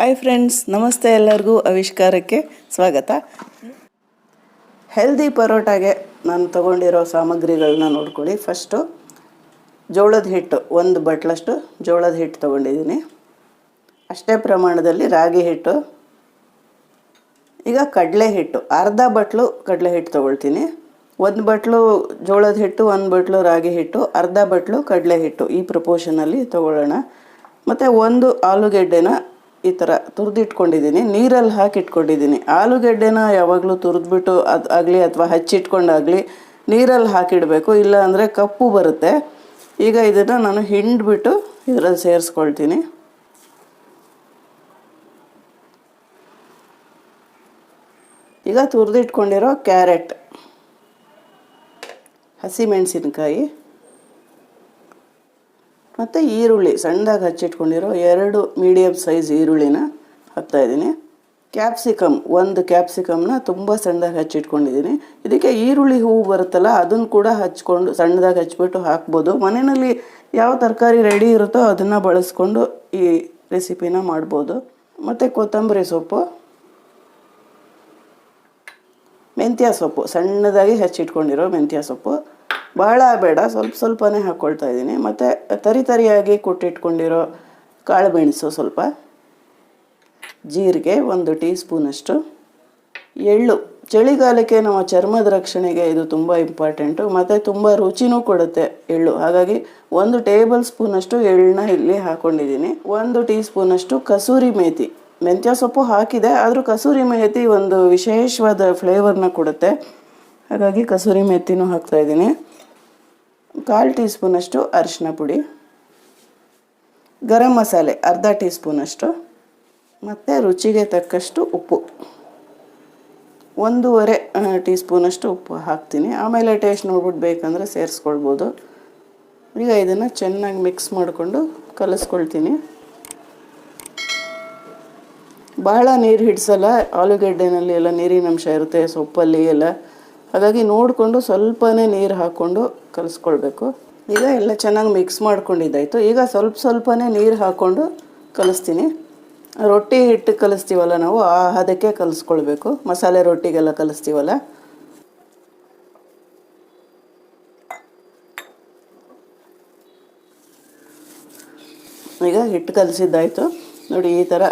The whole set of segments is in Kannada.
ಹಾಯ್ ಫ್ರೆಂಡ್ಸ್ ನಮಸ್ತೆ ಎಲ್ಲರಿಗೂ ಆವಿಷ್ಕಾರಕ್ಕೆ ಸ್ವಾಗತ. ಹೆಲ್ದಿ ಪರೋಟಾಗೆ ನಾನು ತಗೊಂಡಿರೋ ಸಾಮಗ್ರಿಗಳನ್ನ ನೋಡ್ಕೊಳ್ಳಿ. ಫಸ್ಟು ಜೋಳದ ಹಿಟ್ಟು, ಒಂದು ಬಟ್ಲಷ್ಟು ಜೋಳದ ಹಿಟ್ಟು ತೊಗೊಂಡಿದ್ದೀನಿ. ಅಷ್ಟೇ ಪ್ರಮಾಣದಲ್ಲಿ ರಾಗಿ ಹಿಟ್ಟು, ಈಗ ಕಡಲೆ ಹಿಟ್ಟು, ಅರ್ಧ ಬಟ್ಲು ಕಡಲೆ ಹಿಟ್ಟು ತೊಗೊಳ್ತೀನಿ. ಒಂದು ಬಟ್ಲು ಜೋಳದ ಹಿಟ್ಟು, ಒಂದು ಬಟ್ಲು ರಾಗಿ ಹಿಟ್ಟು, ಅರ್ಧ ಬಟ್ಲು ಕಡಲೆ ಹಿಟ್ಟು ಈ ಪ್ರಪೋರ್ಷನಲ್ಲಿ ತೊಗೊಳ್ಳೋಣ. ಮತ್ತು ಒಂದು ಆಲೂಗೆಡ್ಡೆನ ಈ ಥರ ತುರಿದಿಟ್ಕೊಂಡಿದ್ದೀನಿ, ನೀರಲ್ಲಿ ಹಾಕಿಟ್ಕೊಂಡಿದ್ದೀನಿ. ಆಲೂಗಡ್ಡೆನ ಯಾವಾಗಲೂ ತುರಿದ್ಬಿಟ್ಟು ಅದು ಆಗಲಿ ಅಥವಾ ಹಚ್ಚಿಟ್ಕೊಂಡಾಗಲಿ ನೀರಲ್ಲಿ ಹಾಕಿಡಬೇಕು ಇಲ್ಲ ಅಂದರೆ ಕಪ್ಪು ಬರುತ್ತೆ. ಈಗ ಇದನ್ನು ನಾನು ಹಿಂಡ್ಬಿಟ್ಟು ಇದರಲ್ಲಿ ಸೇರಿಸ್ಕೊಳ್ತೀನಿ. ಈಗ ತುರಿದಿಟ್ಕೊಂಡಿರೋ ಕ್ಯಾರೆಟ್, ಹಸಿಮೆಣಸಿನ್ಕಾಯಿ. ಮತ್ತು ಈರುಳ್ಳಿ ಸಣ್ಣದಾಗಿ ಹಚ್ಚಿಟ್ಕೊಂಡಿರೋ ಎರಡು ಮೀಡಿಯಮ್ ಸೈಜ್ ಈರುಳ್ಳಿನ ಹಾಕ್ತಾಯಿದ್ದೀನಿ ಕ್ಯಾಪ್ಸಿಕಮ್ ಒಂದು ಕ್ಯಾಪ್ಸಿಕಮ್ನ ತುಂಬ ಸಣ್ಣದಾಗಿ ಹಚ್ಚಿಟ್ಕೊಂಡಿದ್ದೀನಿ. ಇದಕ್ಕೆ ಈರುಳ್ಳಿ ಹೂವು ಬರುತ್ತಲ್ಲ, ಅದನ್ನು ಕೂಡ ಹಚ್ಕೊಂಡು ಸಣ್ಣದಾಗಿ ಹಚ್ಬಿಟ್ಟು ಹಾಕ್ಬೋದು. ಮನೆಯಲ್ಲಿ ಯಾವ ತರಕಾರಿ ರೆಡಿ ಇರುತ್ತೋ ಅದನ್ನು ಬಳಸ್ಕೊಂಡು ಈ ರೆಸಿಪಿನ ಮಾಡ್ಬೋದು. ಮತ್ತು ಕೊತ್ತಂಬರಿ ಸೊಪ್ಪು, ಮೆಂತ್ಯ ಸೊಪ್ಪು, ಸಣ್ಣದಾಗಿ ಹಚ್ಚಿಟ್ಕೊಂಡಿರೋ ಮೆಂತ್ಯ ಸೊಪ್ಪು. ಭಾಳ ಬೇಡ. ಸ್ವಲ್ಪ ಸ್ವಲ್ಪನೇ ಹಾಕ್ಕೊಳ್ತಾ ಇದ್ದೀನಿ. ಮತ್ತು ತರಿ ತರಿಯಾಗಿ ಕೊಟ್ಟಿಟ್ಕೊಂಡಿರೋ ಕಾಳು ಮೆಣಸು ಸ್ವಲ್ಪ. ಜೀರಿಗೆ ಒಂದು ಟೀ ಸ್ಪೂನಷ್ಟು ಎಳ್ಳು. ಚಳಿಗಾಲಕ್ಕೆ ನಮ್ಮ ಚರ್ಮದ ರಕ್ಷಣೆಗೆ ಇದು ತುಂಬ ಇಂಪಾರ್ಟೆಂಟು. ಮತ್ತು ತುಂಬ ರುಚಿನೂ ಕೊಡುತ್ತೆ ಎಳ್ಳು. ಹಾಗಾಗಿ ಒಂದು ಟೇಬಲ್ ಸ್ಪೂನಷ್ಟು ಎಳ್ಳನ್ನ ಇಲ್ಲಿ ಹಾಕ್ಕೊಂಡಿದ್ದೀನಿ ಒಂದು ಟೀ ಸ್ಪೂನಷ್ಟು ಕಸೂರಿ ಮೇತಿ. ಮೆಂತ್ಯ ಸೊಪ್ಪು ಹಾಕಿದೆ, ಆದರೂ ಕಸೂರಿ ಮೇತಿ ಒಂದು ವಿಶೇಷವಾದ ಫ್ಲೇವರ್ನ ಕೊಡುತ್ತೆ. ಹಾಗಾಗಿ ಕಸೂರಿ ಮೇತಿನೂ ಹಾಕ್ತಾಯಿದ್ದೀನಿ ಕಾಲು ಟೀ ಸ್ಪೂನಷ್ಟು ಅರಿಶಿನ ಪುಡಿ, ಗರಂ ಮಸಾಲೆ ಅರ್ಧ ಟೀ ಸ್ಪೂನಷ್ಟು ಮತ್ತು ರುಚಿಗೆ ತಕ್ಕಷ್ಟು ಉಪ್ಪು. ಒಂದೂವರೆ ಟೀ ಸ್ಪೂನಷ್ಟು ಉಪ್ಪು ಹಾಕ್ತೀನಿ. ಆಮೇಲೆ ಟೇಸ್ಟ್ ನೋಡ್ಬಿಟ್ಟು ಬೇಕಂದರೆ ಸೇರಿಸ್ಕೊಳ್ಬೋದು. ಈಗ ಇದನ್ನು ಚೆನ್ನಾಗಿ ಮಿಕ್ಸ್ ಮಾಡಿಕೊಂಡು ಕಲಿಸ್ಕೊಳ್ತೀನಿ. ಬಹಳ ನೀರು ಹಿಡಿಸಲ್ಲ, ಆಲೂಗಡ್ಡೆನಲ್ಲಿ ಎಲ್ಲ ನೀರಿನ ಅಂಶ ಇರುತ್ತೆ, ಸೊಪ್ಪಲ್ಲಿ ಎಲ್ಲ. ಹಾಗಾಗಿ ನೋಡಿಕೊಂಡು ಸ್ವಲ್ಪನೇ ನೀರು ಹಾಕ್ಕೊಂಡು ಕಲಿಸ್ಕೊಳ್ಬೇಕು. ಈಗ ಎಲ್ಲ ಚೆನ್ನಾಗಿ ಮಿಕ್ಸ್ ಮಾಡ್ಕೊಂಡಿದ್ದಾಯಿತು. ಈಗ ಸ್ವಲ್ಪ ಸ್ವಲ್ಪನೇ ನೀರು ಹಾಕ್ಕೊಂಡು ಕಲಿಸ್ತೀನಿ. ರೊಟ್ಟಿ ಹಿಟ್ಟು ಕಲಿಸ್ತೀವಲ್ಲ ನಾವು, ಆ ಹದಕ್ಕೆ ಕಲಿಸ್ಕೊಳ್ಬೇಕು. ಮಸಾಲೆ ರೊಟ್ಟಿಗೆಲ್ಲ ಕಲಿಸ್ತೀವಲ್ಲ? ಈಗ ಹಿಟ್ಟು ಕಲಿಸಿದ್ದಾಯಿತು. ನೋಡಿ ಈ ಥರ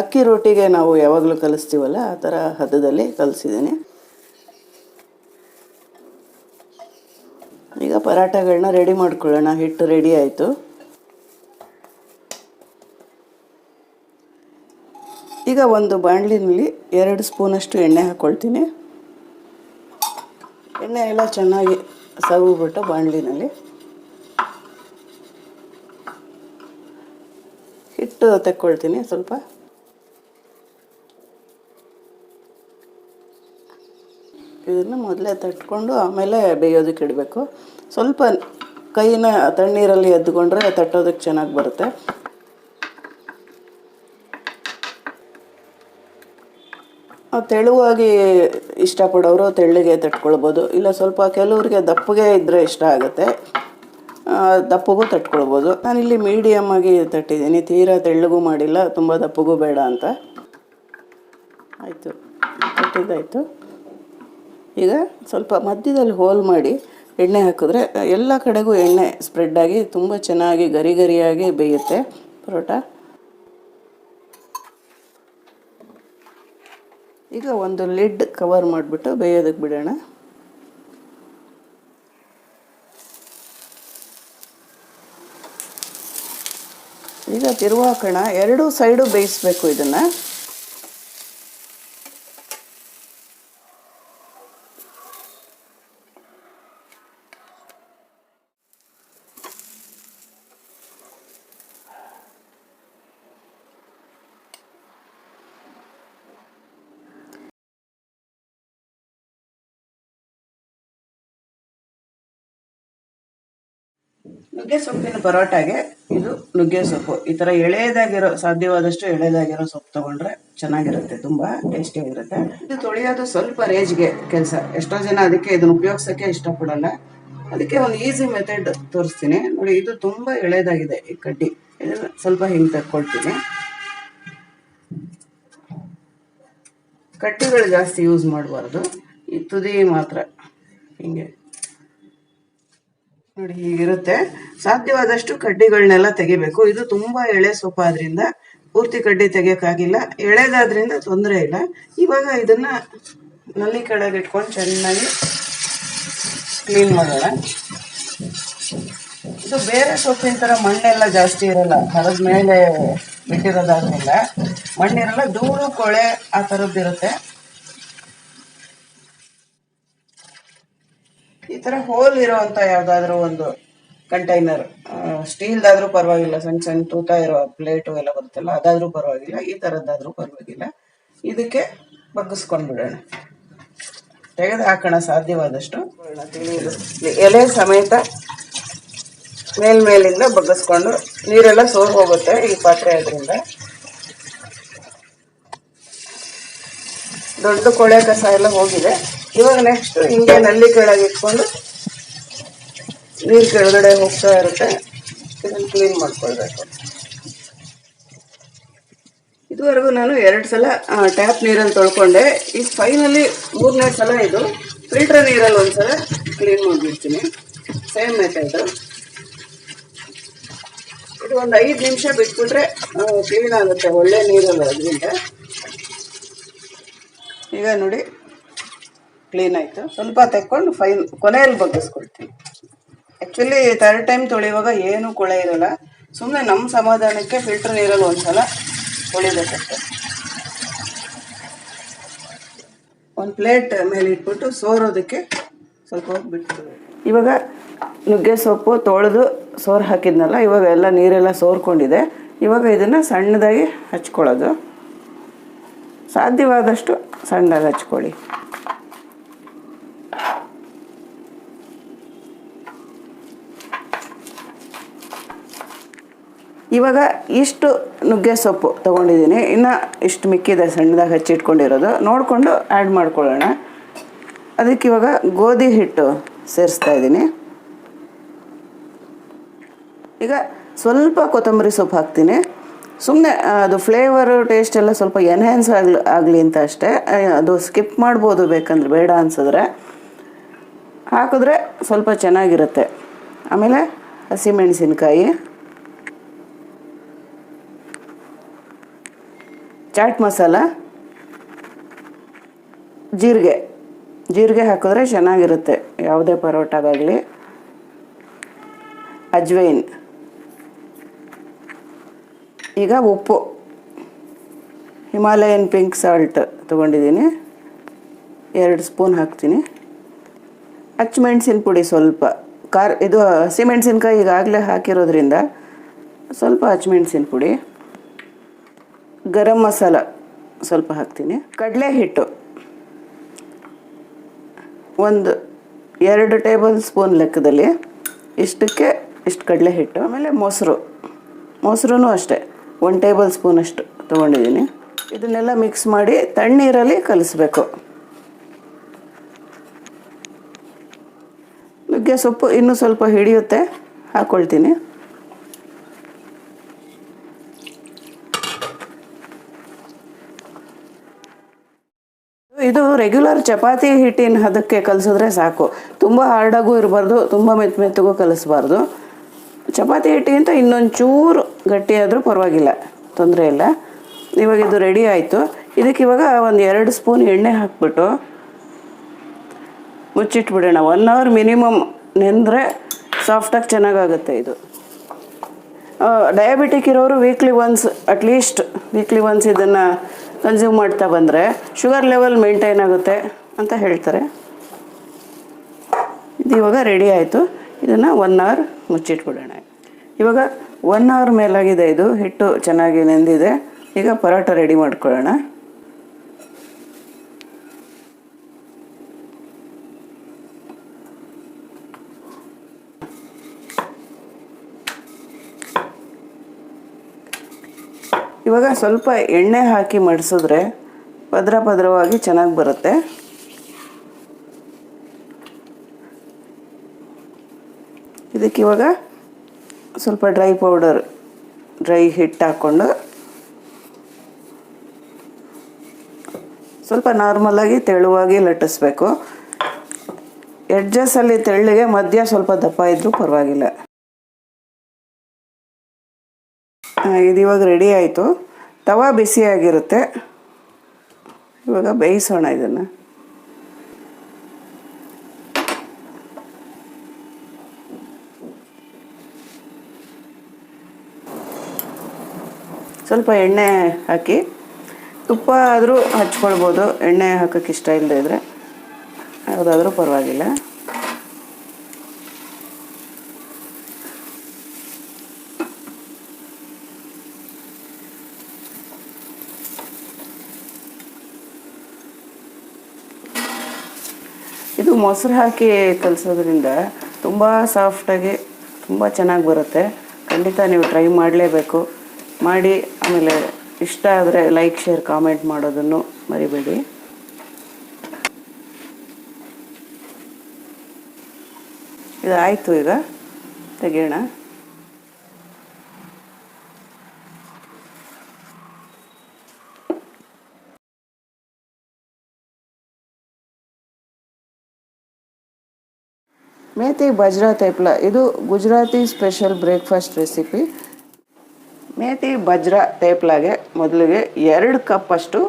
ಅಕ್ಕಿ ರೊಟ್ಟಿಗೆ ನಾವು ಯಾವಾಗಲೂ ಕಲಿಸ್ತೀವಲ್ಲ, ಆ ಥರ ಹದದಲ್ಲಿ ಕಲಿಸಿದ್ದೀನಿ. ಈಗ ಪರಾಟಗಳನ್ನ ರೆಡಿ ಮಾಡ್ಕೊಳ್ಳೋಣ. ಹಿಟ್ಟು ರೆಡಿ ಆಯಿತು. ಈಗ ಒಂದು ಬಾಣಲಿನಲ್ಲಿ ಎರಡು ಸ್ಪೂನಷ್ಟು ಎಣ್ಣೆ ಹಾಕ್ಕೊಳ್ತೀನಿ ಎಣ್ಣೆ ಎಲ್ಲ ಚೆನ್ನಾಗಿ ಸವಿಬಿಟ್ಟು ಬಾಣಲಿನಲ್ಲಿ. ಹಿಟ್ಟು ತಕ್ಕೊಳ್ತೀನಿ ಸ್ವಲ್ಪ. ಇದನ್ನು ಮೊದಲೇ ತಟ್ಕೊಂಡು ಆಮೇಲೆ ಬೇಯೋದಕ್ಕೆ ಇಡಬೇಕು. ಸ್ವಲ್ಪ ಕೈನ ತಣ್ಣೀರಲ್ಲಿ ಎದ್ದುಕೊಂಡ್ರೆ ತಟ್ಟೋದಕ್ಕೆ ಚೆನ್ನಾಗಿ ಬರುತ್ತೆ. ತೆಳುವಾಗಿ ಇಷ್ಟಪಡೋರು ತೆಳ್ಳಗೆ ತಟ್ಕೊಳ್ಬೋದು. ಇಲ್ಲ ಸ್ವಲ್ಪ ಕೆಲವರಿಗೆ ದಪ್ಪಗೆ ಇದ್ದರೆ ಇಷ್ಟ ಆಗುತ್ತೆ. ದಪ್ಪಗೂ ತಟ್ಕೊಳ್ಬೋದು. ನಾನಿಲ್ಲಿ ಮೀಡಿಯಮ್ ಆಗಿ ತಟ್ಟಿದ್ದೀನಿ. ತೀರಾ ತೆಳ್ಳಗೂ ಮಾಡಿಲ್ಲ, ತುಂಬ ದಪ್ಪಗೂ ಬೇಡ ಅಂತ. ಆಯಿತು. ತಟ್ಟಿದ್ದಾಯಿತು. ಈಗ ಸ್ವಲ್ಪ ಮಧ್ಯದಲ್ಲಿ ಹೋಲ್ ಮಾಡಿ ಎಣ್ಣೆ ಹಾಕಿದ್ರೆ ಎಲ್ಲ ಕಡೆಗೂ ಎಣ್ಣೆ ಸ್ಪ್ರೆಡ್ ಆಗಿ ತುಂಬ ಚೆನ್ನಾಗಿ ಗರಿ ಗರಿಯಾಗಿ ಬೇಯುತ್ತೆ. ಪರೋಟ. ಈಗ ಒಂದು ಲಿಡ್ ಕವರ್ ಮಾಡಿಬಿಟ್ಟು ಬೇಯೋದಕ್ಕೆ ಬಿಡೋಣ. ಈಗ ತಿರುವಾಕೋಣ. ಎರಡೂ ಸೈಡು ಬೇಯಿಸ್ಬೇಕು ಇದನ್ನು. ನುಗ್ಗೆ ಸೊಪ್ಪಿನ ಪರೋಟಾಗೆ ಇದು ನುಗ್ಗೆ ಸೊಪ್ಪು. ಈ ಥರ ಎಳೆದಾಗಿರೋ ಸಾಧ್ಯವಾದಷ್ಟು ಎಳೆದಾಗಿರೋ ಸೊಪ್ಪು ತಗೊಂಡ್ರೆ ಚೆನ್ನಾಗಿರುತ್ತೆ, ತುಂಬಾ ಟೇಸ್ಟಿಯಾಗಿರುತ್ತೆ. ಇದು ತೊಳೆಯೋದು ಸ್ವಲ್ಪ ರೇಜ್ಗೆ ಕೆಲಸ. ಎಷ್ಟೋ ಜನ ಅದಕ್ಕೆ ಇದನ್ನ ಉಪಯೋಗಿಸೋಕ್ಕೆ ಇಷ್ಟಪಡಲ್ಲ. ಅದಕ್ಕೆ ಒಂದು ಈಸಿ ಮೆಥಡ್ ತೋರಿಸ್ತೀನಿ. ನೋಡಿ, ಇದು ತುಂಬಾ ಎಳೆದಾಗಿದೆ ಈ ಕಡ್ಡಿ. ಇದನ್ನ ಸ್ವಲ್ಪ ಹಿಂಗೆ ತಕ್ಕೊಳ್ತೀನಿ. ಕಟ್ಟಿಗಳು ಜಾಸ್ತಿ ಯೂಸ್ ಮಾಡಬಾರ್ದು. ಈ ತುದಿ ಮಾತ್ರ ಹಿಂಗೆ ನೋಡಿ, ಹೀಗಿರುತ್ತೆ. ಸಾಧ್ಯವಾದಷ್ಟು ಕಡ್ಡಿಗಳನ್ನೆಲ್ಲ ತೆಗಿಬೇಕು. ಇದು ತುಂಬಾ ಎಳೆ ಸೊಪ್ಪಾದ್ರಿಂದ ಪೂರ್ತಿ ಕಡ್ಡಿ ತೆಗಿಯೋಕ್ಕಾಗಿಲ್ಲ. ಎಳೆದಾದ್ರಿಂದ ತೊಂದರೆ ಇಲ್ಲ. ಇವಾಗ ಇದನ್ನ ನಲ್ಲಿ ಕೆಳಗೆ ಇಟ್ಕೊಂಡು ಚೆನ್ನಾಗಿ ಕ್ಲೀನ್ ಮಾಡೋಣ. ಇದು ಬೇರೆ ಸೊಪ್ಪಿನ ಥರ ಮಣ್ಣೆಲ್ಲ ಜಾಸ್ತಿ ಇರಲ್ಲ. ಮರದ ಮೇಲೆ ಬಿಟ್ಟಿರೋದಾದ್ರಿಂದ ಮಣ್ಣಿರಲ್ಲ ಧೂಳು ಕೊಳೆ ಆ ಥರದ್ದು ಈ ಥರ ಹೋಲ್ ಇರುವಂತ ಯಾವುದಾದ್ರೂ ಒಂದು ಕಂಟೈನರ್ ಸ್ಟೀಲ್ದಾದ್ರೂ ಪರವಾಗಿಲ್ಲ ಸಣ್ಣ ಸಣ್ಣ ತೂತ ಇರೋ ಪ್ಲೇಟು ಎಲ್ಲ ಬರುತ್ತಲ್ಲ, ಅದಾದ್ರೂ ಪರವಾಗಿಲ್ಲ, ಈ ಥರದ್ದಾದ್ರೂ ಪರವಾಗಿಲ್ಲ. ಇದಕ್ಕೆ ಬಗ್ಗಿಸ್ಕೊಂಡ್ಬಿಡೋಣ. ತೆಗೆದು ಹಾಕೋಣ ಸಾಧ್ಯವಾದಷ್ಟು. ಎಲೆ ಸಮೇತ ಮೇಲ್ಮೇಲಿಂದ ಬಗ್ಗಿಸ್ಕೊಂಡು ನೀರೆಲ್ಲ ಸೋರ್ ಹೋಗುತ್ತೆ ಈ ಪಾತ್ರೆ ಅದರಿಂದ ದೊಡ್ಡ ಕೊಳೆ ಕಸ ಎಲ್ಲ ಹೋಗಿದೆ. ಇವಾಗ ನೆಕ್ಸ್ಟ್ ಹಿಂಗೆ ನಲ್ಲಿ ಕೆಳಗೆ ಇಟ್ಕೊಂಡು ನೀರು ಕೆಳಗಡೆ ಹೋಗ್ತಾ ಇರುತ್ತೆ. ಇದನ್ನು ಕ್ಲೀನ್ ಮಾಡ್ಕೊಳ್ಬೇಕು. ಇದುವರೆಗೂ ನಾನು ಎರಡು ಸಲ ಟ್ಯಾಪ್ ನೀರಲ್ಲಿ ತೊಳ್ಕೊಂಡೆ. ಈಗ ಫೈನಲಿ ಮೂರನೇ ಸಲ ಇದು. ಫಿಲ್ಟರ್ ನೀರಲ್ಲಿ ಒಂದ್ಸಲ ಕ್ಲೀನ್ ಮಾಡಿಬಿಡ್ತೀನಿ. ಸೇಮ್ ಮೆಥಡ್ ಇದು ಒಂದು ಐದು ನಿಮಿಷ ಬಿಟ್ಬಿಟ್ರೆ ಕ್ಲೀನ್ ಆಗುತ್ತೆ ಒಳ್ಳೆ ನೀರಲ್ಲ ಅದರಿಂದ ಈಗ ನೋಡಿ. ಕ್ಲೀನ್ ಆಯಿತು. ಸ್ವಲ್ಪ ತೆಕ್ಕೊಂಡು ಫೈನ್ ಕೊನೆಯಲ್ಲಿ ಬಗ್ಗಿಸ್ಕೊಳ್ತೀನಿ. ಆ್ಯಕ್ಚುಲಿ ಥರ್ಡ್ ಟೈಮ್ ತೊಳೆಯುವಾಗ ಏನೂ ಕೊಳೆ ಇರಲ್ಲ. ಸುಮ್ಮನೆ ನಮ್ಮ ಸಮಾಧಾನಕ್ಕೆ ಫಿಲ್ಟರ್ ನೀರಲ್ಲಿ ಒಂದ್ಸಲ ತೊಳಿಬೇಕಷ್ಟೆ ಒಂದು ಪ್ಲೇಟ್ ಮೇಲೆ ಇಟ್ಬಿಟ್ಟು ಸೋರೋದಕ್ಕೆ ಸ್ವಲ್ಪ ಬಿಟ್ಟು ಇವಾಗ ನುಗ್ಗೆ ಸೊಪ್ಪು ತೊಳೆದು ಸೋರ್ ಹಾಕಿದ್ನಲ್ಲ, ಇವಾಗ ಎಲ್ಲ ನೀರೆಲ್ಲ ಸೋರ್ಕೊಂಡಿದೆ. ಇವಾಗ ಇದನ್ನು ಸಣ್ಣದಾಗಿ ಹಚ್ಕೊಳ್ಳೋದು. ಸಾಧ್ಯವಾದಷ್ಟು ಸಣ್ಣದಾಗಿ ಹಚ್ಕೊಳ್ಳಿ. ಇವಾಗ ಇಷ್ಟು ನುಗ್ಗೆ ಸೊಪ್ಪು ತೊಗೊಂಡಿದ್ದೀನಿ. ಇನ್ನು ಇಷ್ಟು ಮಿಕ್ಕಿದೆ ಸಣ್ಣದಾಗಿ ಹಚ್ಚಿಟ್ಕೊಂಡಿರೋದು ನೋಡಿಕೊಂಡು ಆ್ಯಡ್ ಮಾಡ್ಕೊಳ್ಳೋಣ. ಅದಕ್ಕೆ ಇವಾಗ ಗೋಧಿ ಹಿಟ್ಟು ಸೇರಿಸ್ತಾ ಇದ್ದೀನಿ. ಈಗ ಸ್ವಲ್ಪ ಕೊತ್ತಂಬರಿ ಸೊಪ್ಪು ಹಾಕ್ತೀನಿ. ಸುಮ್ಮನೆ ಅದು ಫ್ಲೇವರು ಟೇಸ್ಟ್ ಎಲ್ಲ ಸ್ವಲ್ಪ ಎನ್ಹ್ಯಾನ್ಸ್ ಆಗಲಿ ಆಗಲಿ ಅಂತ ಅಷ್ಟೇ. ಅದು ಸ್ಕಿಪ್ ಮಾಡ್ಬೋದು ಬೇಕಂದ್ರೆ ಬೇಡ ಅನ್ಸಿದ್ರೆ. ಹಾಕಿದ್ರೆ ಸ್ವಲ್ಪ ಚೆನ್ನಾಗಿರುತ್ತೆ. ಆಮೇಲೆ ಹಸಿಮೆಣಸಿನ್ಕಾಯಿ. ಚಾಟ್ ಮಸಾಲ, ಜೀರಿಗೆ. ಜೀರಿಗೆ ಹಾಕಿದ್ರೆ ಚೆನ್ನಾಗಿರುತ್ತೆ, ಯಾವುದೇ ಪರೋಟಾಗಾಗಲಿ ಅಜ್ವೈನ್. ಈಗ ಉಪ್ಪು. ಹಿಮಾಲಯನ್ ಪಿಂಕ್ ಸಾಲ್ಟ್ ತೊಗೊಂಡಿದ್ದೀನಿ. ಎರಡು ಸ್ಪೂನ್ ಹಾಕ್ತೀನಿ. ಹಚ್ಮೆಣ್ಸಿನ ಪುಡಿ ಸ್ವಲ್ಪ. ಖಾರ, ಇದು ಹಸಿಮೆಣಸಿನ್ಕಾಯಿ ಈಗಾಗಲೇ ಹಾಕಿರೋದ್ರಿಂದ ಸ್ವಲ್ಪ ಹಚ್ಮೆಣ್ಸಿನ ಪುಡಿ. ಗರಂ ಮಸಾಲ ಸ್ವಲ್ಪ ಹಾಕ್ತೀನಿ. ಕಡಲೆ ಹಿಟ್ಟು. ಒಂದು ಎರಡು ಟೇಬಲ್ ಸ್ಪೂನ್ ಲೆಕ್ಕದಲ್ಲಿ ಇಷ್ಟಕ್ಕೆ ಇಷ್ಟು ಕಡಲೆ ಹಿಟ್ಟು, ಆಮೇಲೆ ಮೊಸರು. ಮೊಸರು ಅಷ್ಟೇ. ಒಂದು ಟೇಬಲ್ ಸ್ಪೂನ್ ಅಷ್ಟು ತೊಗೊಂಡಿದ್ದೀನಿ. ಇದನ್ನೆಲ್ಲ ಮಿಕ್ಸ್ ಮಾಡಿ ತಣ್ಣೀರಲ್ಲಿ ಕಲಿಸ್ಬೇಕು. ನುಗ್ಗೆ ಸೊಪ್ಪು ಇನ್ನೂ ಸ್ವಲ್ಪ ಹಿಡಿಯುತ್ತೆ. ಹಾಕ್ಕೊಳ್ತೀನಿ ಇದು ರೆಗ್ಯುಲರ್ ಚಪಾತಿ ಹಿಟ್ಟಿನ ಹದಕ್ಕೆ ಕಲಿಸಿದ್ರೆ ಸಾಕು. ತುಂಬ ಹಾರ್ಡಾಗೂ ಇರಬಾರ್ದು, ತುಂಬ ಮೆತ್ತ ಮೆತ್ತಗೂ ಕಲಿಸ್ಬಾರ್ದು. ಚಪಾತಿ ಹಿಟ್ಟಿಗಿಂತ ಇನ್ನೊಂದು ಚೂರು ಗಟ್ಟಿಯಾದರೂ ಪರವಾಗಿಲ್ಲ, ತೊಂದರೆ ಇಲ್ಲ. ಇವಾಗ ಇದು ರೆಡಿ ಆಯಿತು. ಇದಕ್ಕೆ ಇವಾಗ ಒಂದು ಎರಡು ಸ್ಪೂನ್ ಎಣ್ಣೆ ಹಾಕ್ಬಿಟ್ಟು ಮುಚ್ಚಿಟ್ಬಿಡೋಣ. ಒನ್ ಅವರ್ ಮಿನಿಮಮ್ ನೆಂದರೆ ಸಾಫ್ಟಾಗಿ ಚೆನ್ನಾಗಾಗುತ್ತೆ ಇದು. ಡಯಾಬಿಟಿಕ್ ಇರೋರು weekly once at least weekly once ಇದನ್ನು ಕನ್ಸ್ಯೂಮ್ ಮಾಡ್ತಾ ಬಂದರೆ ಶುಗರ್ ಲೆವೆಲ್ ಮೇಂಟೈನ್ ಆಗುತ್ತೆ ಅಂತ ಹೇಳ್ತಾರೆ. ಇದು ಇವಾಗ ರೆಡಿ ಆಯಿತು. ಇದನ್ನು ಒನ್ ಅವರ್ ಮುಚ್ಚಿಟ್ಬಿಡೋಣ. ಇವಾಗ ಒನ್ ಅವರ್ ಮೇಲಾಗಿದೆ ಇದು. ಹಿಟ್ಟು ಚೆನ್ನಾಗಿ ನೆಂದಿದೆ. ಈಗ ಪರೋಟ ರೆಡಿ ಮಾಡ್ಕೊಳ್ಳೋಣ. ಇವಾಗ ಸ್ವಲ್ಪ ಎಣ್ಣೆ ಹಾಕಿ ಮಡಿಸಿದ್ರೆ ಪದ್ರ ಪದ್ರವಾಗಿ ಚೆನ್ನಾಗಿ ಬರುತ್ತೆ. ಇದಕ್ಕಿವಾಗ ಸ್ವಲ್ಪ ಡ್ರೈ ಪೌಡರ್, ಡ್ರೈ ಹಿಟ್ಟು ಹಾಕ್ಕೊಂಡು ಸ್ವಲ್ಪ ನಾರ್ಮಲಾಗಿ ತೆಳುವಾಗಿ ಲಟ್ಟಿಸ್ಬೇಕು. ಎಡ್ಜಸ್ಸಲ್ಲಿ ತೆಳ್ಳಗೆ ಮಧ್ಯ ಸ್ವಲ್ಪ ದಪ್ಪ ಇದ್ದರೂ ಪರವಾಗಿಲ್ಲ. ಇದು ಇವಾಗ ರೆಡಿ ಆಯಿತು. ತವಾ ಬಿಸಿಯಾಗಿರುತ್ತೆ ಇವಾಗ ಬೇಯಿಸೋಣ ಇದನ್ನು. ಸ್ವಲ್ಪ ಎಣ್ಣೆ ಹಾಕಿ. ತುಪ್ಪ ಆದರೂ ಹಚ್ಕೊಳ್ಬೋದು. ಎಣ್ಣೆ ಹಾಕೋಕ್ಕೆ ಇಷ್ಟ ಇಲ್ಲದೆ ಇದ್ದರೆ ಯಾವುದಾದ್ರೂ ಪರವಾಗಿಲ್ಲ. ಇದು ಮೊಸರು ಹಾಕಿ ಕಲಿಸೋದ್ರಿಂದ ತುಂಬ ಸಾಫ್ಟಾಗಿ ತುಂಬ ಚೆನ್ನಾಗಿ ಬರುತ್ತೆ. ಖಂಡಿತ ನೀವು ಟ್ರೈ ಮಾಡಲೇಬೇಕು. ಮಾಡಿ, ಆಮೇಲೆ ಇಷ್ಟ ಆದರೆ ಲೈಕ್ ಶೇರ್ ಕಾಮೆಂಟ್ ಮಾಡೋದನ್ನು ಮರಿಬೇಡಿ. ಇದು ಆಯಿತು ಈಗ. ತೆಗೆಯೋಣ. ಮೇಥಿ ಬಜ್ರಾ ತೈಪ್ಲ ಇದು ಗುಜರಾತಿ ಸ್ಪೆಷಲ್ ಬ್ರೇಕ್ಫಾಸ್ಟ್ ರೆಸಿಪಿ. ಮೇತಿ ಬಜ್ರಾ ತೇಪ್ಲಾಗೆ ಮೊದಲಿಗೆ ಎರಡು ಕಪ್ಪಷ್ಟು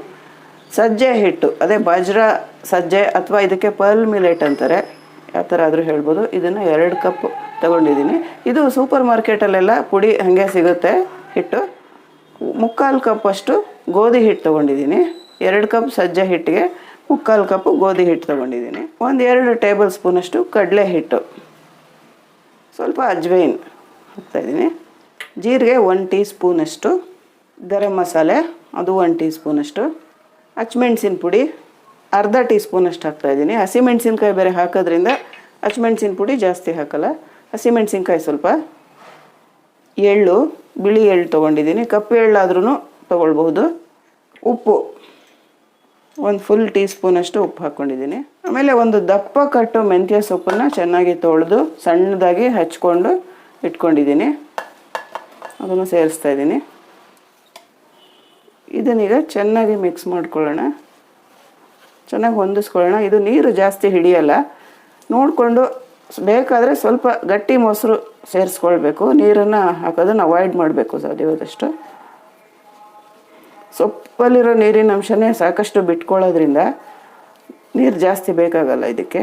ಸಜ್ಜೆ ಹಿಟ್ಟು, ಅದೇ ಬಜ್ರಾ ಸಜ್ಜೆ ಅಥವಾ ಇದಕ್ಕೆ ಪರ್ಲ್ ಮಿಲೆಟ್ ಅಂತಾರೆ ಯಾವ ಥರ ಆದರೂ ಹೇಳ್ಬೋದು. ಇದನ್ನು ಎರಡು ಕಪ್ ತಗೊಂಡಿದ್ದೀನಿ. ಇದು ಸೂಪರ್ ಮಾರ್ಕೆಟಲ್ಲೆಲ್ಲ ಪುಡಿ ಹಾಗೆ ಸಿಗುತ್ತೆ ಹಿಟ್ಟು. ಮುಕ್ಕಾಲು ಕಪ್ಪಷ್ಟು ಗೋಧಿ ಹಿಟ್ಟು ತೊಗೊಂಡಿದ್ದೀನಿ. ಎರಡು ಕಪ್ ಸಜ್ಜೆ ಹಿಟ್ಟಿಗೆ. ಮುಕ್ಕಾಲು ಕಪ್ಪು, ಗೋಧಿ ಹಿಟ್ಟು ತೊಗೊಂಡಿದ್ದೀನಿ. ಒಂದು ಎರಡು ಟೇಬಲ್ ಸ್ಪೂನಷ್ಟು ಕಡಲೆ ಹಿಟ್ಟು. ಸ್ವಲ್ಪ ಅಜ್ವೈನ್ ಹಾಕ್ತಾಯಿದ್ದೀನಿ ಜೀರಿಗೆ ಒನ್ ಟೀ ಸ್ಪೂನಷ್ಟು ಗರಂ ಮಸಾಲೆ, ಅದು ಒನ್ ಟೀ ಸ್ಪೂನಷ್ಟು ಹಚ್ಮೆಣ್ಸಿನ ಪುಡಿ, ಅರ್ಧ ಟೀ ಸ್ಪೂನಷ್ಟು ಹಾಕ್ತಾಯಿದ್ದೀನಿ ಹಸಿಮೆಣ್ಸಿನ್ಕಾಯಿ ಬೇರೆ ಹಾಕೋದ್ರಿಂದ ಹಚ್ಮೆಣ್ಸಿನ ಪುಡಿ ಜಾಸ್ತಿ ಹಾಕಲ್ಲ. ಹಸಿಮೆಣ್ಸಿನ್ಕಾಯಿ ಸ್ವಲ್ಪ. ಎಳ್ಳು, ಬಿಳಿ ಎಳ್ಳು ತೊಗೊಂಡಿದ್ದೀನಿ. ಕಪ್ಪು ಎಳ್ಳಾದ್ರೂ ತೊಗೊಳ್ಬಹುದು. ಉಪ್ಪು. ಒಂದು ಫುಲ್ ಟೀ ಸ್ಪೂನಷ್ಟು ಉಪ್ಪು ಹಾಕ್ಕೊಂಡಿದ್ದೀನಿ. ಆಮೇಲೆ ಒಂದು ದಪ್ಪ ಕಟ್ಟು ಮೆಂತ್ಯ ಸೊಪ್ಪನ್ನು ಚೆನ್ನಾಗಿ ತೊಳೆದು ಸಣ್ಣದಾಗಿ ಹಚ್ಕೊಂಡು ಇಟ್ಕೊಂಡಿದ್ದೀನಿ. ಅದನ್ನು ಸೇರಿಸ್ತಾ ಇದ್ದೀನಿ. ಇದನ್ನೀಗ ಚೆನ್ನಾಗಿ ಮಿಕ್ಸ್ ಮಾಡ್ಕೊಳ್ಳೋಣ. ಚೆನ್ನಾಗಿ ಹೊಂದಿಸ್ಕೊಳ್ಳೋಣ. ಇದು ನೀರು ಜಾಸ್ತಿ ಹಿಡಿಯಲ್ಲ. ನೋಡಿಕೊಂಡು ಬೇಕಾದರೆ ಸ್ವಲ್ಪ ಗಟ್ಟಿ ಮೊಸರು ಸೇರಿಸ್ಕೊಳ್ಬೇಕು. ನೀರನ್ನು ಹಾಕೋದನ್ನು ಅವಾಯ್ಡ್ ಮಾಡಬೇಕು ಸಾಧ್ಯವಾದಷ್ಟು. ಸೊಪ್ಪಲ್ಲಿರೋ ನೀರಿನ ಅಂಶನೇ ಸಾಕಷ್ಟು ಬಿಟ್ಕೊಳ್ಳೋದ್ರಿಂದ ನೀರು ಜಾಸ್ತಿ ಬೇಕಾಗಲ್ಲ ಇದಕ್ಕೆ.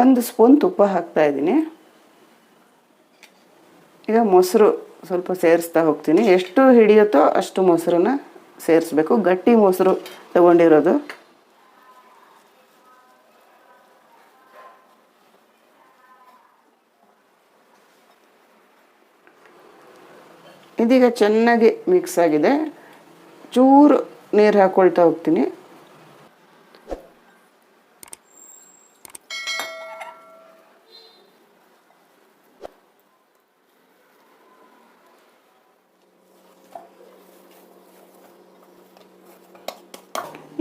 ಒಂದು ಸ್ಪೂನ್ ತುಪ್ಪ ಹಾಕ್ತಾ ಇದ್ದೀನಿ. ಈಗ ಮೊಸರು ಸ್ವಲ್ಪ ಸೇರಿಸ್ತಾ ಹೋಗ್ತೀನಿ. ಎಷ್ಟು ಹಿಡಿಯುತ್ತೋ ಅಷ್ಟು ಮೊಸರನ್ನ ಸೇರಿಸ್ಬೇಕು. ಗಟ್ಟಿ ಮೊಸರು ತಗೊಂಡಿರೋದು. ಇದೀಗ ಚೆನ್ನಾಗಿ ಮಿಕ್ಸ್ ಆಗಿದೆ. ಚೂರು ನೀರು ಹಾಕ್ಕೊಳ್ತಾ ಹೋಗ್ತೀನಿ.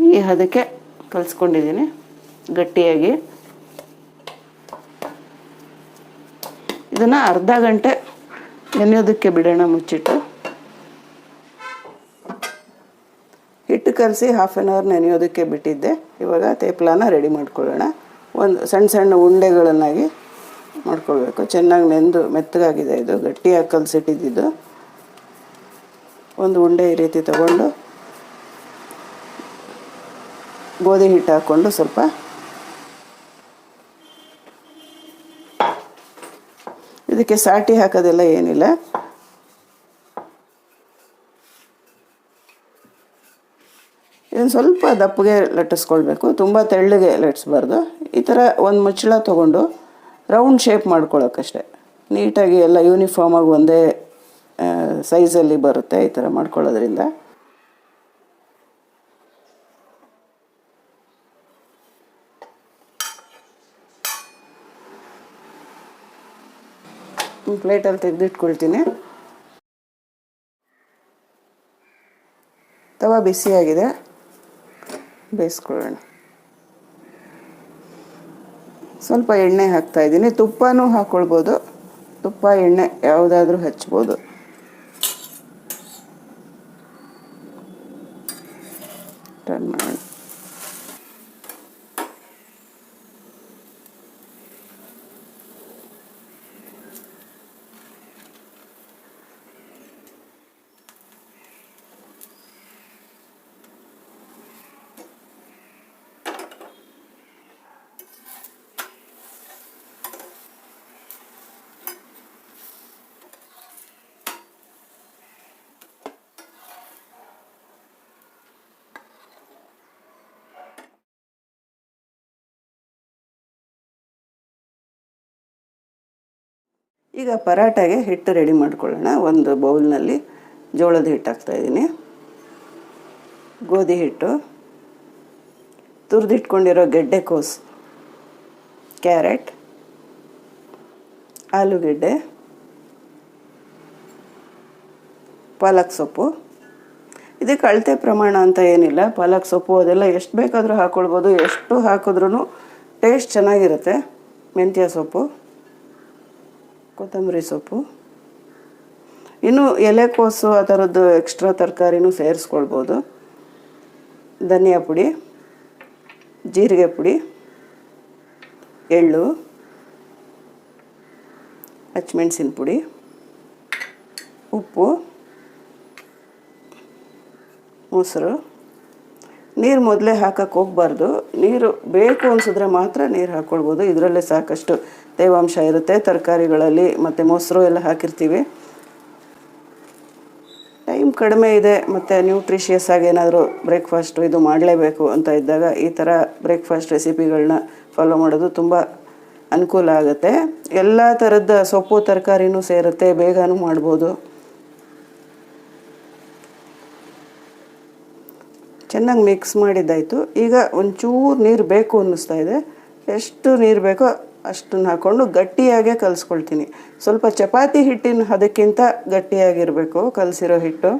ಈ ಹದಕ್ಕೆ ಕಲಿಸ್ಕೊಂಡಿದ್ದೀನಿ ಗಟ್ಟಿಯಾಗಿ. ಇದನ್ನು ಅರ್ಧ ಗಂಟೆ ನೆನೆಯೋದಕ್ಕೆ ಬಿಡೋಣ ಮುಚ್ಚಿಟ್ಟು. ಕಲಸಿ ಹಾಫ್ ಆನ್ ಅವರ್ ನೆನೆಯೋದಕ್ಕೆ ಬಿಟ್ಟಿದ್ದೆ. ಇವಾಗ ತೇಪ್ಲಾನ ರೆಡಿ ಮಾಡ್ಕೊಳ್ಳೋಣ. ಒಂದು ಸಣ್ಣ ಸಣ್ಣ ಉಂಡೆಗಳನ್ನಾಗಿ ಮಾಡ್ಕೊಳ್ಬೇಕು. ಚೆನ್ನಾಗಿ ನೆಂದು ಮೆತ್ತಗಾಗಿದೆ ಇದು. ಗಟ್ಟಿಯಾಗಿ ಕಲಸಿಟ್ಟಿದ್ದು ಒಂದು ಉಂಡೆ ಈ ರೀತಿ ತಗೊಂಡು ಗೋಧಿ ಹಿಟ್ಟು ಹಾಕ್ಕೊಂಡು ಸ್ವಲ್ಪ ಇದಕ್ಕೆ ಸಾಟಿ ಹಾಕೋದೆಲ್ಲ ಏನಿಲ್ಲ. ಸ್ವಲ್ಪ ದಪ್ಪಗೆ ಲಟ್ಟಿಸ್ಕೊಳ್ಬೇಕು, ತುಂಬ ತೆಳ್ಳಗೆ ಲಟ್ಟಿಸ್ಬಾರ್ದು. ಈ ಥರ ಒಂದು ಮುಚ್ಚಳ ತೊಗೊಂಡು ರೌಂಡ್ ಶೇಪ್ ಮಾಡ್ಕೊಳ್ಳೋಕ್ಕಷ್ಟೆ ನೀಟಾಗಿ ಎಲ್ಲ ಯೂನಿಫಾರ್ಮಾಗಿ ಒಂದೇ ಸೈಜಲ್ಲಿ ಬರುತ್ತೆ ಈ ಥರ ಮಾಡ್ಕೊಳ್ಳೋದ್ರಿಂದ. ಪ್ಲೇಟಲ್ಲಿ ತೆಗೆದಿಟ್ಕೊಳ್ತೀನಿ. ತವ ಬಿಸಿಯಾಗಿದೆ. ಬೇಯಿಸ್ಕೊಳ್ಳೋಣ. ಸ್ವಲ್ಪ ಎಣ್ಣೆ ಹಾಕ್ತಾ ಇದ್ದೀನಿ. ತುಪ್ಪನೂ ಹಾಕ್ಕೊಳ್ಬೋದು ತುಪ್ಪ ಎಣ್ಣೆ ಯಾವುದಾದ್ರೂ ಹಚ್ಬೋದು. ಈಗ ಪರಾಟಗೆ ಹಿಟ್ಟು ರೆಡಿ ಮಾಡ್ಕೊಳ್ಳೋಣ. ಒಂದು ಬೌಲ್ನಲ್ಲಿ ಜೋಳದ ಹಿಟ್ಟು ಹಾಕ್ತಾಯಿದ್ದೀನಿ ಗೋಧಿ ಹಿಟ್ಟು. ತುರಿದಿಟ್ಕೊಂಡಿರೋ ಗೆಡ್ಡೆಕೋಸು. ಕ್ಯಾರೆಟ್. ಆಲೂಗೆಡ್ಡೆ. ಪಾಲಕ್ ಸೊಪ್ಪು. ಇದಕ್ಕೆ ಅಳತೆ ಪ್ರಮಾಣ ಅಂತ ಏನಿಲ್ಲ. ಪಾಲಕ್ ಸೊಪ್ಪು ಅದೆಲ್ಲ ಎಷ್ಟು ಬೇಕಾದರೂ ಹಾಕ್ಕೊಳ್ಬೋದು ಎಷ್ಟು ಹಾಕಿದ್ರೂ ಟೇಸ್ಟ್ ಚೆನ್ನಾಗಿರುತ್ತೆ. ಮೆಂತ್ಯ ಸೊಪ್ಪು. ಕೊತ್ತಂಬರಿ ಸೊಪ್ಪು. ಇನ್ನು ಎಲೆಕೋಸು ಆ ಥರದ್ದು ಎಕ್ಸ್ಟ್ರಾ ತರಕಾರಿನೂ ಸೇರಿಸ್ಕೊಳ್ಬೋದು. ಧನಿಯಾ ಪುಡಿ, ಜೀರಿಗೆ ಪುಡಿ, ಎಳ್ಳು, ಹಚ್ಮೆಣ್ಸಿನ ಪುಡಿ, ಉಪ್ಪು, ಮೊಸರು. ನೀರು ಮೊದಲೇ ಹಾಕಕ್ಕೆ ಹೋಗ್ಬಾರ್ದು. ನೀರು ಬೇಕು ಅನಿಸಿದ್ರೆ ಮಾತ್ರ ನೀರು ಹಾಕ್ಕೊಳ್ಬೋದು. ಇದರಲ್ಲೇ ಸಾಕಷ್ಟು ತೇವಾಂಶ ಇರುತ್ತೆ. ತರಕಾರಿಗಳಲ್ಲಿ ಮತ್ತು ಮೊಸರು ಎಲ್ಲ ಹಾಕಿರ್ತೀವಿ. ಟೈಮ್ ಕಡಿಮೆ ಇದೆ, ಮತ್ತು ನ್ಯೂಟ್ರಿಷಿಯಸ್ ಆಗಿ ಏನಾದರೂ ಬ್ರೇಕ್ಫಾಸ್ಟು ಇದು ಮಾಡಲೇಬೇಕು ಅಂತ ಇದ್ದಾಗ ಈ ಥರ ಬ್ರೇಕ್ಫಾಸ್ಟ್ ರೆಸಿಪಿಗಳನ್ನ ಫಾಲೋ ಮಾಡೋದು ತುಂಬ ಅನುಕೂಲ ಆಗುತ್ತೆ. ಎಲ್ಲ ಥರದ ಸೊಪ್ಪು, ತರಕಾರಿನೂ ಸೇರುತ್ತೆ, ಬೇಗನೂ ಮಾಡ್ಬೋದು. ಚೆನ್ನಾಗಿ ಮಿಕ್ಸ್ ಮಾಡಿದ್ದಾಯಿತು. ಈಗ ಒಂಚೂರು ನೀರು ಬೇಕು ಅನ್ನಿಸ್ತಾ ಇದೆ. ಎಷ್ಟು ನೀರು ಬೇಕೋ ಅಷ್ಟನ್ನು ಹಾಕ್ಕೊಂಡು ಗಟ್ಟಿಯಾಗೇ ಕಲಿಸ್ಕೊಳ್ತೀನಿ. ಸ್ವಲ್ಪ ಚಪಾತಿ ಹಿಟ್ಟಿನ ಅದಕ್ಕಿಂತ ಗಟ್ಟಿಯಾಗಿರಬೇಕು ಕಲಸಿರೋ ಹಿಟ್ಟು.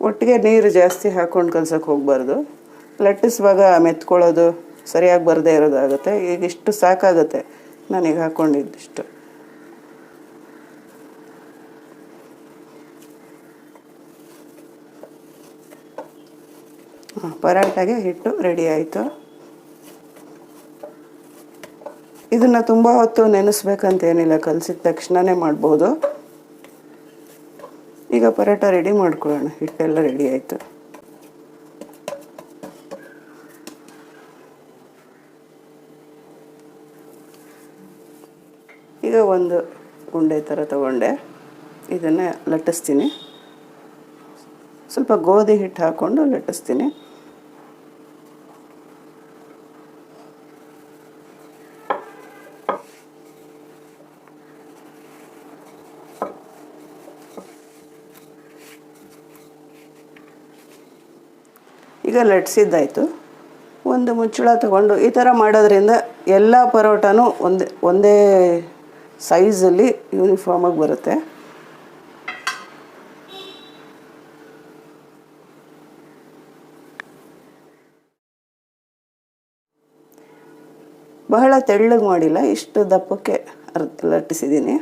ಒಟ್ಟಿಗೆ ನೀರು ಜಾಸ್ತಿ ಹಾಕ್ಕೊಂಡು ಕಲ್ಸೋಕ್ಕೆ ಹೋಗಬಾರ್ದು. ಲಟ್ಟಿಸುವಾಗ ಮೆತ್ಕೊಳ್ಳೋದು ಸರಿಯಾಗಿ ಬರದೇ ಇರೋದಾಗುತ್ತೆ. ಈಗ ಇಷ್ಟು ಸಾಕಾಗುತ್ತೆ. ನಾನೀಗ ಹಾಕ್ಕೊಂಡಿದ್ದಿಷ್ಟು ಪರಾಟಾಗೆ ಹಿಟ್ಟು ರೆಡಿ ಆಯಿತು. ಇದನ್ನು ತುಂಬ ಹೊತ್ತು ನೆನೆಸ್ಬೇಕಂತೇನಿಲ್ಲ, ಕಲಸಿದ ತಕ್ಷಣವೇ ಮಾಡ್ಬೋದು. ಈಗ ಪರೋಟ ರೆಡಿ ಮಾಡ್ಕೊಳ್ಳೋಣ, ಹಿಟ್ಟೆಲ್ಲ ರೆಡಿ ಆಯಿತು. ಈಗ ಒಂದು ಉಂಡೆ ಥರ ತಗೊಂಡೆ, ಇದನ್ನು ಲಟ್ಟಿಸ್ತೀನಿ. ಸ್ವಲ್ಪ ಗೋಧಿ ಹಿಟ್ಟು ಹಾಕ್ಕೊಂಡು ಲಟ್ಟಿಸ್ತೀನಿ. ಈಗ ಲಟ್ಸಿದ್ದಾಯಿತು ಒಂದು ಮುಚ್ಚಳ ತಗೊಂಡು ಈ ಥರ ಮಾಡೋದ್ರಿಂದ ಎಲ್ಲ ಪರೋಟನೂ ಒಂದೇ ಒಂದೇ ಸೈಜಲ್ಲಿ ಯೂನಿಫಾರ್ಮಾಗಿ ಬರುತ್ತೆ. ಬಹಳ ತೆಳ್ಳಗೆ ಮಾಡಿಲ್ಲ, ಇಷ್ಟು ದಪ್ಪಕ್ಕೆ ಲಟ್ಟಿಸಿದ್ದೀನಿ.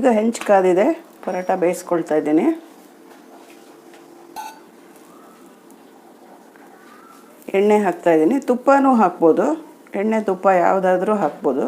ಈಗ ಹೆಂಚು ಕಾದಿದೆ. ಪರೋಟ ಬೇಯಿಸ್ಕೊಳ್ತಾ ಇದ್ದೀನಿ. ಎಣ್ಣೆ ಹಾಕ್ತಾ ಇದ್ದೀನಿ. ತುಪ್ಪನೂ ಹಾಕ್ಬೋದು. ಎಣ್ಣೆ ತುಪ್ಪ ಯಾವುದಾದ್ರೂ ಹಾಕ್ಬೋದು.